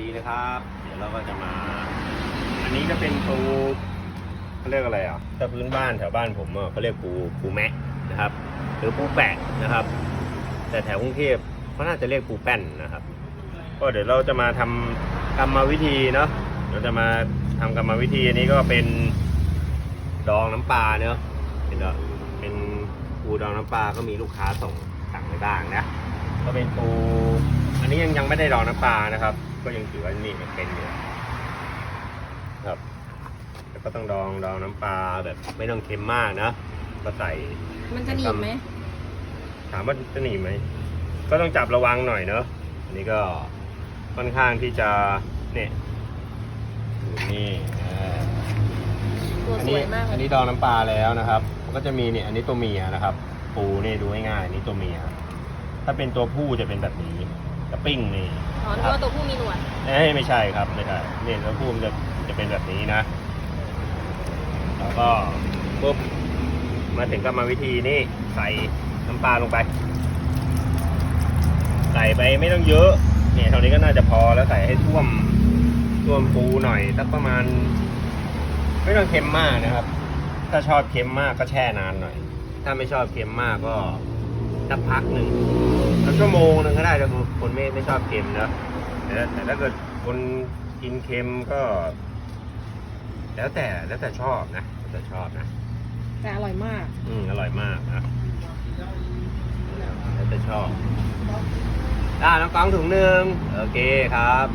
ดีนะครับ เดี๋ยวเราก็จะมา อันนี้ก็เป็นปูเขาเรียกอะไรอะถ้าพื้นบ้านแถวบ้านผมอะเขาเรียกปูปูแมะนะครับ หรือปูแปะนะครับ แต่แถวกรุงเทพเขาน่าจะเรียกปูแป้นนะครับ ก็เดี๋ยวเราจะมาทำกรรมวิธีเนาะเราจะมาทำกรรมวิธีอันนี้ก็เป็นดองน้ำปลาเนาะเป็นเป็นปูดองน้ำปลาก็มีลูกค้าส่งสั่งไปบ้างนะ ก็เป็นปู อันนี้ยังยังไม่ได้ดองน้ำปลานะครับ ก็ยังถือว่านี่ยังเป็นอยู่ครับแล้วก็ต้องดองดองน้ำปลาแบบไม่ต้องเค็มมากนะก็ใส่มันจะหนีบไหมถามว่าจะหนีไหมก็ต้องจับระวังหน่อยเนอะอันนี้ก็ค่อนข้างที่จะเนี่ยดูนี่อ่าตัวอันสนี้วยมากเลอันยนี้ดองน้ำปลาแล้วนะครับมันก็จะมีเนี่ยอันนี้ตัวเมียนะครับ ปูนี่ดูง่ายๆอันนี้ตัวเมีย ถ้าเป็นตัวผู้จะเป็นแบบนี้กระปิ้งนี่อ๋อนึกว่าตัวผู้มีหนวดเอ้ยไม่ใช่ครับไม่ใช่เนี่ยตัวผู้มันจะจะเป็นแบบนี้นะ แล้วก็ปุ๊บมาถึงกรรมวิธีนี่ใส่น้ำปลาลงไป ใส่ไปไม่ต้องเยอะ เนี่ยเท่านี้ก็น่าจะพอแล้วใส่ให้ท่วมท่วมปูหน่อยสักประมาณ ไม่ต้องเค็มมากนะครับ ถ้าชอบเค็มมากก็แช่นานหน่อย ถ้าไม่ชอบเค็มมากก็ สักพักหนึ่งสักชั่วโมงหนึ่งก็ได้ถ้าคนไม่ไม่ชอบเค็มนะแต่แต่ถ้าเกิดคนกินเค็มก็ แล้วแต่แล้วแต่ชอบนะแล้วแต่ชอบนะแต่อร่อยมาก อืมอร่อยมากนะแล้วแต่ชอบอ่าน้องกองถุงหนึ่งโอเคครับ